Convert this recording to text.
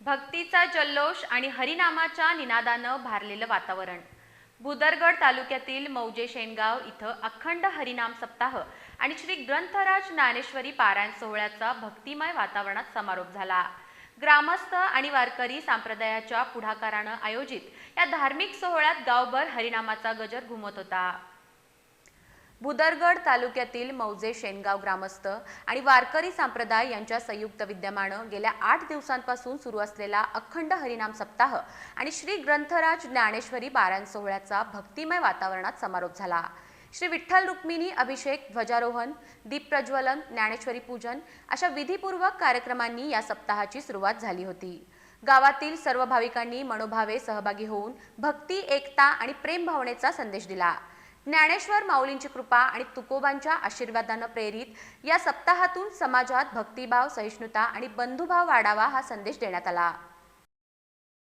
भक्तीचा जल्लोष आणि हरिनामाच्या निनादानं भारलेलं वातावरण. भुदरगड तालुक्यातील मौजे शेनगाव इथं अखंड हरिनाम सप्ताह आणि श्री ग्रंथराज ज्ञानेश्वरी पारायण सोहळ्याचा भक्तिमय वातावरणात समारोप झाला. ग्रामस्थ आणि वारकरी संप्रदायाच्या पुढाकारानं आयोजित या धार्मिक सोहळ्यात गावभर हरिनामाचा गजर घुमत होता. भुदरगड तालुक्यातील मौजे शेनगाव ग्रामस्थ आणि वारकरी संप्रदाय यांच्या संयुक्त विद्यमानं गेल्या आठ दिवसांपासून सुरू असलेला अखंड हरिनाम सप्ताह आणि श्री ग्रंथराज ज्ञानेश्वरी पारायण सोहळ्याचा भक्तिमय वातावरणात समारोप झाला. श्री विठ्ठल रुक्मिणी अभिषेक ध्वजारोहण दीपप्रज्वलन ज्ञानेश्वरी पूजन अशा विधीपूर्वक कार्यक्रमांनी या सप्ताहाची सुरुवात झाली होती. गावातील सर्व भाविकांनी मनोभावे सहभागी होऊन भक्ती एकता आणि प्रेम भावनेचा संदेश दिला. ज्ञानेश्वर माऊलींची कृपा आणि तुकोबांच्या आशीर्वादानं प्रेरित या सप्ताहातून समाजात भक्तिभाव सहिष्णुता आणि बंधुभाव वाढावा हा संदेश देण्यात आला.